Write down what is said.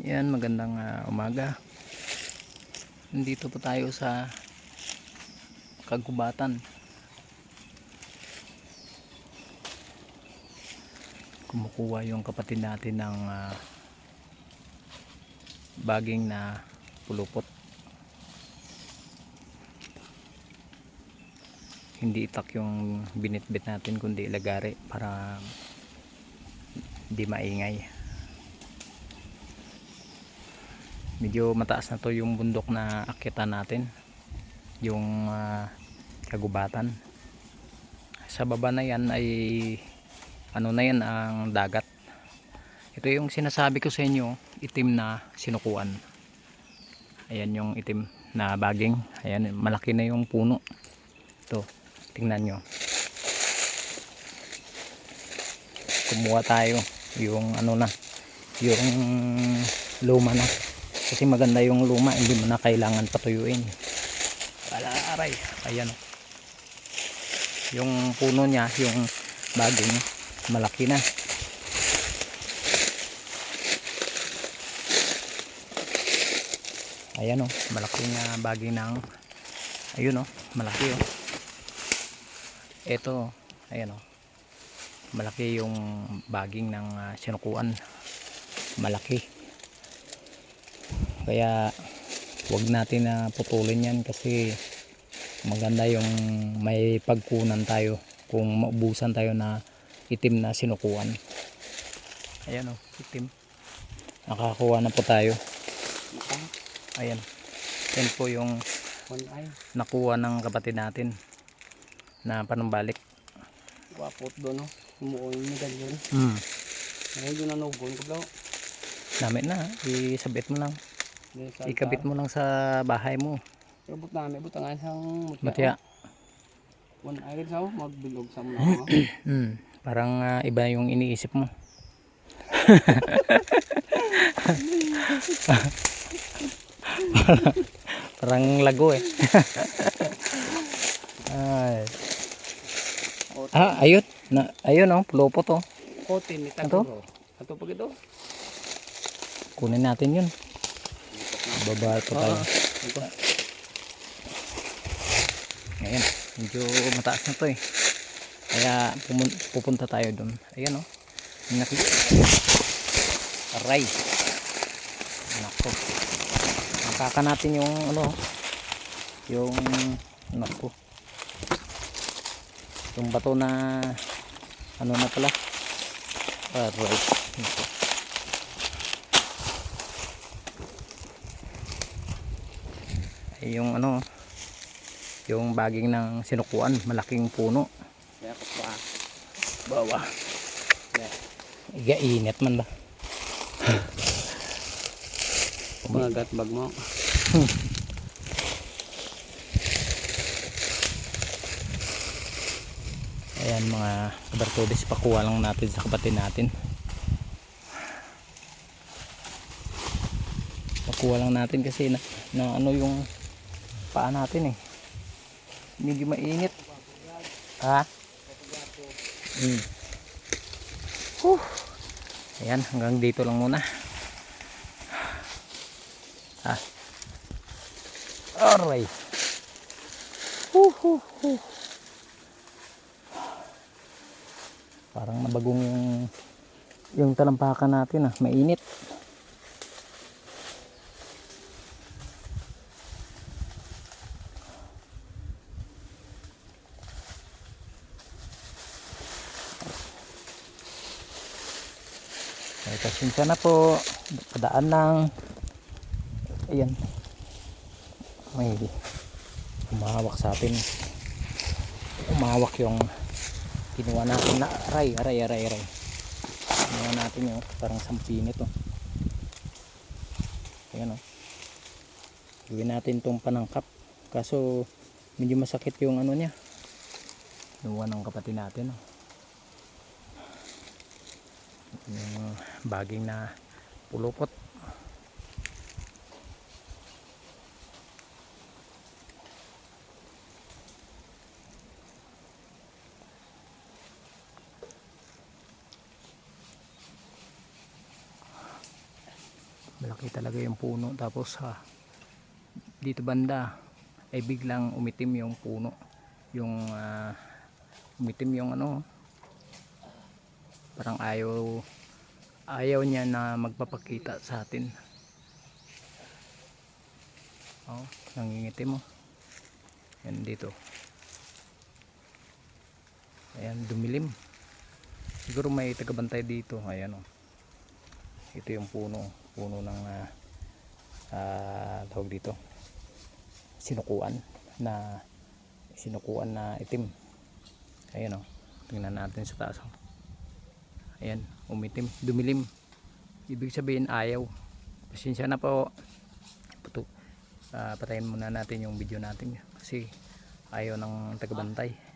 Yan, magandang ah, umaga. Nandito po tayo sa kagubatan. Kumukuha yung kapatid natin ng ah, baging na pulupot. Hindi itak yung binitbit natin kundi lagari para hindi maingay. Medyo mataas na to yung bundok na akitan natin. Yung ah, kagubatan. Sa baba na yan ay ano na yan ang dagat. Ito yung sinasabi ko sa inyo itim na sinukuan. Ayan yung itim na baging. Ayan malaki na yung puno. Ito tingnan nyo. Kumuha tayo yung ano na yung luma na kasi maganda yung luma hindi mo na kailangan patuyuin. Wala aray. Ayan. O. yung puno niya yung baging malaki na. Ayan o malaking uh, baging ng ayun o malaki o eto ayan o malaki yung baging ng uh, sinukuan. Malaki kaya wag natin na putulin yan kasi maganda yung may pagkunan tayo kung maubusan tayo na itim na sinukuan ayan o itim nakakuha na po tayo ayan yan po yung One eye. nakuha ng kapatid natin na panumbalik Wapot doon, no? Umuoy ni ganyan. hmm. Ngayon doon nanugon ko daw. namin na isabit mo lang ikabit mo lang sa bahay mo Ibut namin, ibut ang isang mutya. matya One rin sa magbilog sa mga hmm. parang ah, iba yung iniisip mo parang lago eh Ay. ah ayun na ayun oh pulupot oh Kote ni? Taguro. Ato pag ito. kunin natin yun baba pa tayo. Ngayon medyo mataas na to eh. Kaya pupunta tayo doon ayan oh. Nakita. Aray! Nako. Nakaka natin yung ano yung nako. Yung bato na ano na pala? Aray. Nako yung ano yung baging ng sinukuan malaking puno. Bawa. Igainit man ba? Mga gatbag mo. ayan mga kabartodes pakuha lang natin sa kapatid natin. Pakuha lang natin kasi na, na ano yung paa natin eh medyo mainit ha hmm. Whew. ayan hanggang dito lang muna ha alright Whew, whew, whew. Parang nabagong yung yung talampakan natin ah, mainit. Pasensya na po. Padaan lang. Ayan. May umahawak sa atin. Umahawak yung kinuha natin na aray aray aray aray kinuha natin yung parang sampinit oh ayan oh gawin natin tong panangkap kaso medyo masakit yung ano niya kinuha ng kapatid natin oh yung baging na pulupot. Malaki talaga yung puno. Tapos ha dito banda ay biglang umitim yung puno. Yung ah, umitim yung ano parang ayaw ayaw niya na magpapakita sa atin. Oh nangingitim mo. Yan dito. Ayan dumilim. Siguro may tagabantay dito. Ayan oh. Ito yung puno. Puno ng ah, ah, tawag dito. Sinukuan na sinukuan na itim. Ayan o tingnan natin sa taas oh. ayan umitim dumilim. Ibig sabihin ayaw. Pasensya na po. Puto, ah, patayin muna natin yung video natin. Kasi ayaw ng tagabantay